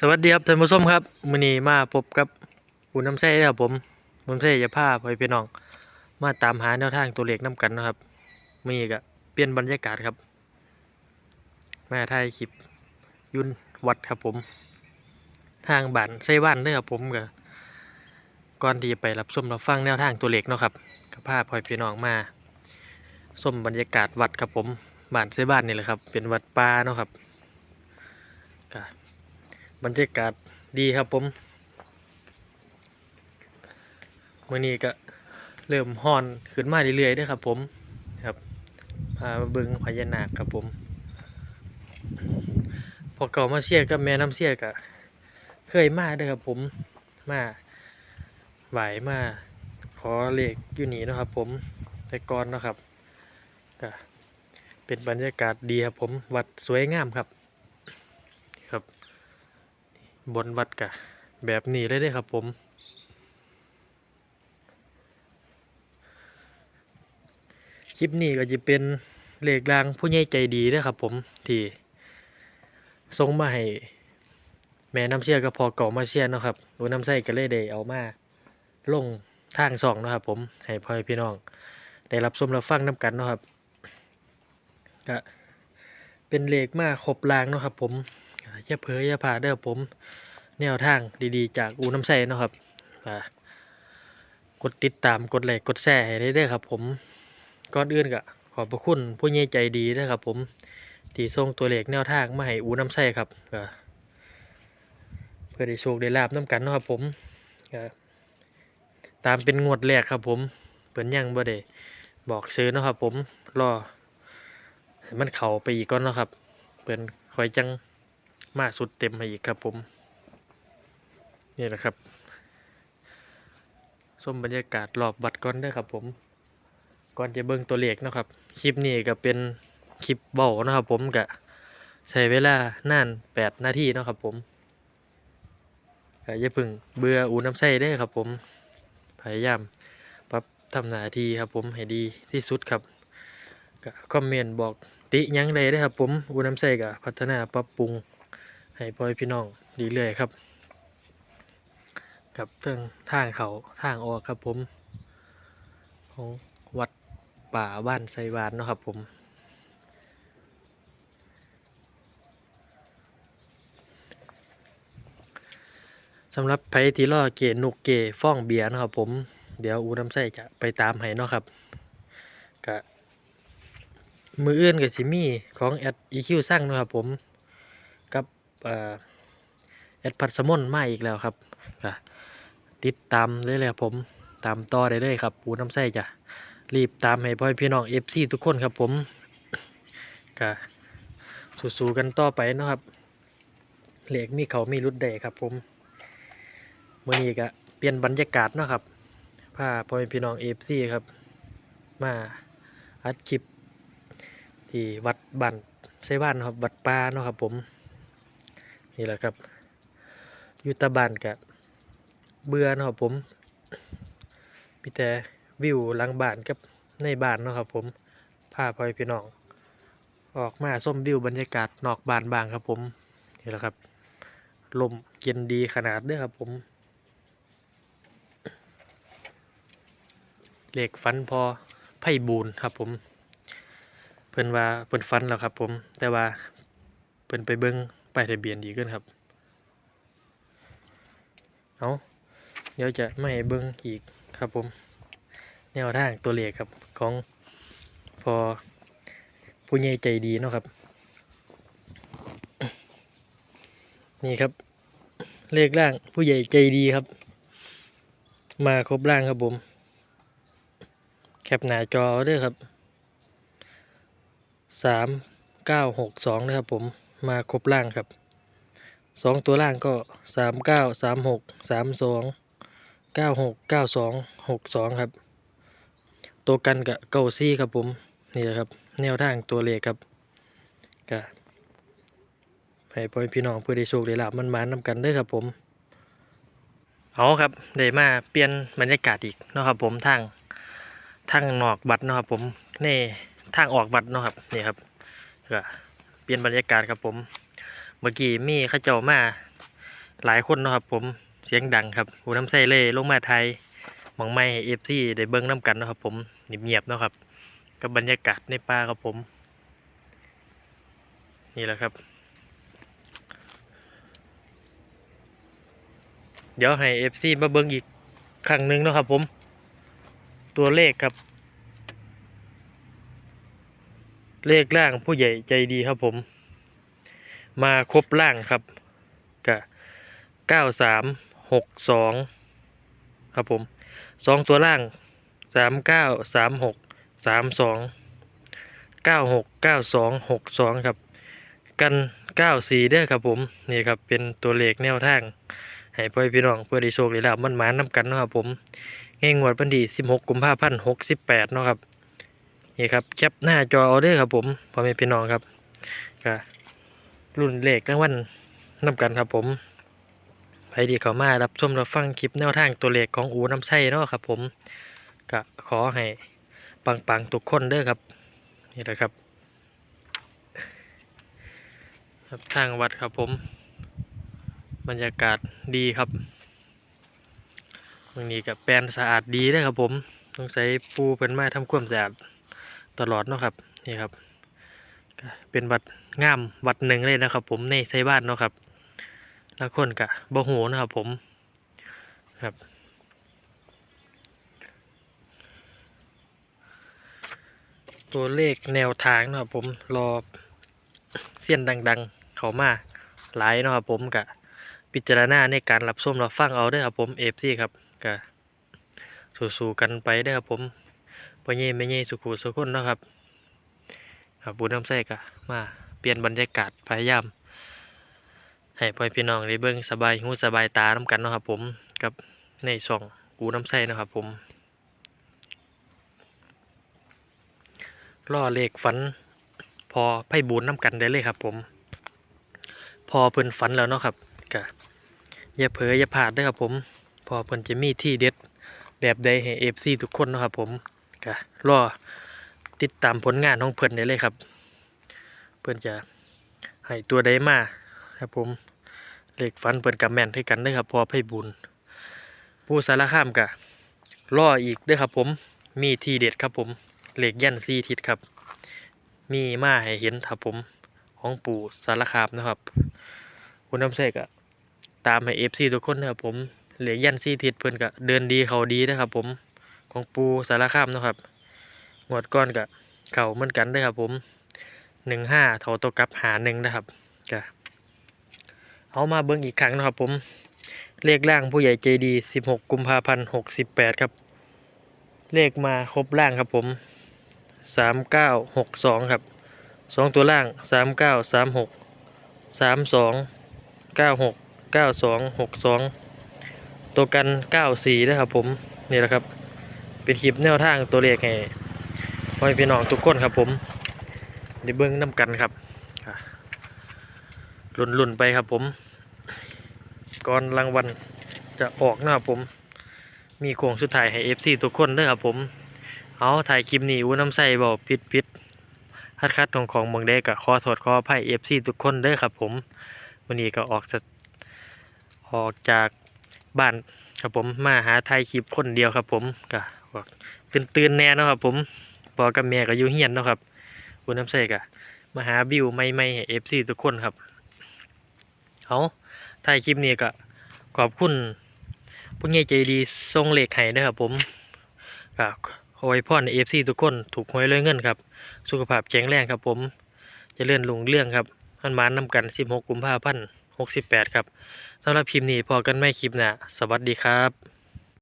สวัสดีครับท่านผู้ชมครับมื้อนี้มาพบกับปูน้ำใส้ครับผมน้ำใส้จะพาไปพี่น้อง มาตามหาแนวทางตัวเลขนํกันนะครับมื้อนี้ก็เปลี่ยนบรรยากาศครับมาถ่ายคลิปยุนวัดครับผม ทางบ้านไส้บ้านเด้อครับผมก็ก่อนที่จะไปรับชมรับฟังแนวทางตัวเลขเนาะครับก็พาพ่อพี่น้องมาชมบรรยากาศวัดครับผมบ้านไส้บ้านนี่แหละครับ เป็นวัดป่าเนาะครับ บรรยากาศดีครับผมมื่อนี้ก็เริ่มฮ้อนขึ้นมาเรื่อยๆด้วยครับผมครับพาเบิงพญานาคครับผม พอเก่ามาเชียกับแม่น้ำเชียก็เคยมาด้อครับผมมาไหวมาขอเลขอยู่นี่นะครับผมแต่ก่อนนะครับก็เป็นบรรยากาศดีครับผมวัดสวยงามครับ บนวัดกะ แบบนี้เลยด้ครับผม คลิปนี้ก็จะเป็นเลขรางผู้ใหญ่ใจดีเด้ครับผม ที่ส่งมาให้แม่น้ำเชี่ยกับพอเก่ามาเชี่ยนะครับหนูน้ำไส้ก็เลยได้เอามาลงทางสองนะครับผม ให้พ่อพี่น้อง ได้รับชมรับฟังน้ำกันนะครับก็เป็นเลขมาครบรางนะครับผม อย่าเผลออย่าพลาดเด้อผม แนวทางดีๆ จากอูน้ำใสเนาะครับกดติดตามกดไลค์กดแชร์ให้ได้เด้อครับ ผมก่อนอื่นก็ขอบพระคุณผู้ใหญ่ใจดีเด้อครับ ผมที่ส่งตัวเลขแนวทางมาให้อูน้ำใสครับเพื่อได้โชคได้ลาบน้ำกันนะครับ ผมตามเป็นงวดแรกครับ ผมเปิ่นยังบ่ได้บอกซื้อนะครับ ผมรอมันเข้าไปอีกก่อนเนาะครับเปิ่นคอยจัง มากสุดเต็มให้อีกครับผม นี่แหละครับชมบรรยากาศรอบบัตรก่อนเด้อครับผม ก่อนจะเบิ่งตัวเลขนะครับ คลิปนี้ก็เป็นคลิปเบานะครับผมก็ใช้เวลานานแปดนาทีนะครับผมก็อย่าพึ่งเบื่ออูน้ำใส่ได้ครับผม พยายามปรับทำหน้าที่ครับผมให้ดีที่สุดครับก็คอมเมนต์บอกติยังใดได้ครับผมอูน้ำใส่ก็พัฒนาปรับปรุง ให้พ่อพี่น้องดีเรื่อยครับ กับเรื่องทางเขาทางออกครับผมของวัดป่าบ้านไซวานเนาะครับผมสำหรับไผที่ล่อเกนุกเกฟ้องเบียร์นะครับผมเดี๋ยวอูน้ำไส้จะไปตามให้เนาะครับกะมืออื่นกับสิมี่ของแอดอีคิวสร้างนะครับผม แอดพัดสมนมาอีกแล้วครับก็ติดตามเลยเลยครับผมตามต่อได้เลยครับ ปูน้ำไส้จ้ะรีบตามให้พ่อพี่น้องเอฟซีทุกคนครับผมก็สู้ๆกันต่อไปนะครับเหล็กมีเขามีรุดได้ครับผมเมื่อนี้ก็เปลี่ยนบรรยากาศเนาะครับพาพ่อพี่น้องเอฟซีครับ มาอัดคลิปที่วัดบ้านไซบ้านครับวัดป่าเนาะครับผม นี่แหละครับอยุตาบานกับเบื่อนะครับผมมีแต่วิวหลังบ้านกับในบ้านนะครับผมพาพ่อพี่น้อง ออกมาส้มวิวบรรยากาศนอกบ้านบางครับผมนี่แหละครับลมเย็นดีขนาดเด้อครับผมเหลขฟันพอไพ่บูนครับผม เพิ่นว่าเพิ่นฟันแล้วครับผม แต่ว่าเพิ่นไปเบิ่ง ป้ายทะเบียนดีขึ้นครับ เอาเดี๋ยวจะไม่เบิ้งอีกครับผม แนวทางตัวเลขครับของพอผู้ใหญ่ใจดีเนาะครับ นี่ครับ เลขล่างผู้ใหญ่ใจดีครับ มาครบล่างครับผม แคปหน้าจอด้วยครับสามเก้าหกสองนะครับผม มาครบล่างครับสองตัวล่างก็สามเก้าสามหกสามสองเก้าหกเก้าสองหกสองครับ ตัวกันกับเก้าซี่ครับผมนี่ครับ แนวทางตัวเลขครับก็ให้พ่อพี่น้องเพื่อได้โชคได้ลาบมันมานำกันด้อครับผมเอาครับได้มาเปลี่ยนบรรยากาศอีกนะครับผมทางทางนอกบัตรนะครับผมนี่ทางออกบัตรนะครับนี่ครับก็ เปลี่ยนบรรยากาศครับผม เมื่อกี้มีข้าเจ้ามาหลายคนนะครับผมเสียงดังครับอูน้ำใส่เล่ลงมาไทยมองไม่ให้เอฟซีได้เบิ้งน้ำกันนะครับผมเงียบๆนะครับ กับบรรยากาศในป่าครับผม นี่แหละครับ เดี๋ยวให้เอฟซีมาเบิ้งอีกครั้งหนึ่งนะครับผม ตัวเลขครับ เลขล่างผู้ใหญ่ใจดีครับผม มาครบล่างครับกับเก้าสามหกสองครับผมสองตัวล่างสามเก้าสามหกสามสองเก้าหกเก้าสองหกสองครับ กันเก้าสี่เด้อครับผมนี่ครับเป็นตัวเลขแนวทางให้พ่อพี่น้องเพื่อได้โชคได้ลาบมันหมานน้ำกันเนาะครับผมง่ายงวดวันที่16 กุมภาพันธ์68 เนาะครับ นี่ครับแคปหน้าจอเอาเด้อครับผมพ่อแม่พี่น้องครับก็รุ่นเลขรางวัลน้ำกันครับผมใครที่เข้ามารับชมรับฟังคลิปแนวทางตัวเลขของอูน้ำไส้เนาะครับผมก็ขอให้ปังๆทุกคนเด้อครับนี่แหละครับครับทางวัดครับผมบรรยากาศดีครับวันนี้กับแปลนสะอาดดีเลยครับผมต้องใช้ปูเป็นไม้ทำความสะอาด ตลอดเนาะครับนี่ครับ เป็นวัดงามวัดหนึ่งเลยนะครับ ผมในไซบ้านเนาะครับแล้วคนกะบ่หูนะครับ ผมครับตัวเลขแนวทางเนาะครับผมรอเสี้ยนดังๆ เขามาหลายเนาะครับผมกะพิจารณาในการรับชมรับฟังเอาด้อครับผมเอฟซีครับก็สู้ๆกันไปด้อครับผม พ่อเย่แม่เย่สุขุสุขคนนะครับครับบุญน้ำใส่กะมาเปลี่ยนบรรยากาศพยายามให้พ่อพี่น้องได้เบิ่งสบายหูสบายตาน้ำกันนะครับผมกับในช่องกูน้ำใส่นะครับผมล่อเลขฝัน พอไพ่บุญน้ำกันได้เลยครับ ผม พอเพิ่นฝันแล้วเนาะครับกะอย่าเผลออย่าพลาดด้อครับผม พอเพิ่นจะมีที่เด็ดแบบใดให้ FC ทุกคนนะครับผม กะรอติดตามผลงานของเพิ่นได้เลยครับ เพิ่นจะให้ตัวใดมาครับผมเลขฝันเพิ่นกับแม่นให้กันด้อครับพอไพ่บุญผู้สารคามกะรออีกด้อครับผมมีทีเด็ดครับผมเหลขยันซีทิศครับ มีมาให้เห็นครับผมของปู่สารคามนะครับคุณน้ำเสกอะตามให้เอฟซีทุกคนนะครับผมเหลือยันซีทิศเพิ่อนก็เดินดีเขาดีนะครับผม ของปูสารคามนะครับงวดก้อนกับเข่าเหมือนกันเด้ครับผมหนึ่งห้าเท่าตัวกับหาหนึ่งนะครับก็เอามาเบิ้งอีกครั้งนะครับผมเลขล่างผู้ใหญ่ใจดีสิบหกกุมภาพันธ์หกสิบแปดครับ เลขมาครบล่างครับผมสามเก้าหกสองครับสองตัวล่างสามเก้าสามหกสามสองเก้าหกเก้าสองหกสองตัวกันเก้าสี่นะครับผมนี่แหละครับ เป็นคลิปแนวทางตัวเลขให้พ่อแม่พี่น้องทุกคนครับผมได้เบิ้งน้ำกันครับลุ่นลุ่นๆไปครับผม ก่อนรางวัลจะออกนะครับผม มีโค้งสุดท้ายให้ FC ทุกคนเด้อครับผม เอาถ่ายคลิปนี้อู้น้ำใส่บอกปิดปิดคัดคัดของของเมืองเด็กกับขอโทษขออภัยเอฟซีทุกคนเด้อครับผมวันนี้ก็ออกจะออกจากบ้านครับผมมาหาไทยคลิปคนเดียวครับผมก็ ตื่นตื่นๆแน่นะครับ ผมพอกับแม่ก็อยู่เฮียนนะครับคุณน้ำใส่กะมาหาบิวไม่ไม่เอฟซีทุกคนครับเอาไทยคลิปนี้ก็ขอบคุณผู้ใหญ่ใจดีทรงเหล็กให้เด้อครับผมก็ขอให้พ่อนเอฟซีทุกคนถูกหวยเลยเงินครับ สุขภาพแข็งแรงครับ ผมจะเลื่อนลุงเรื่องครับมันมานนำกัน 16 กุมภาพันธ์68 ครับสำหรับคลิปนี้พอกันไม่คลิปหน้าสวัสดีครับ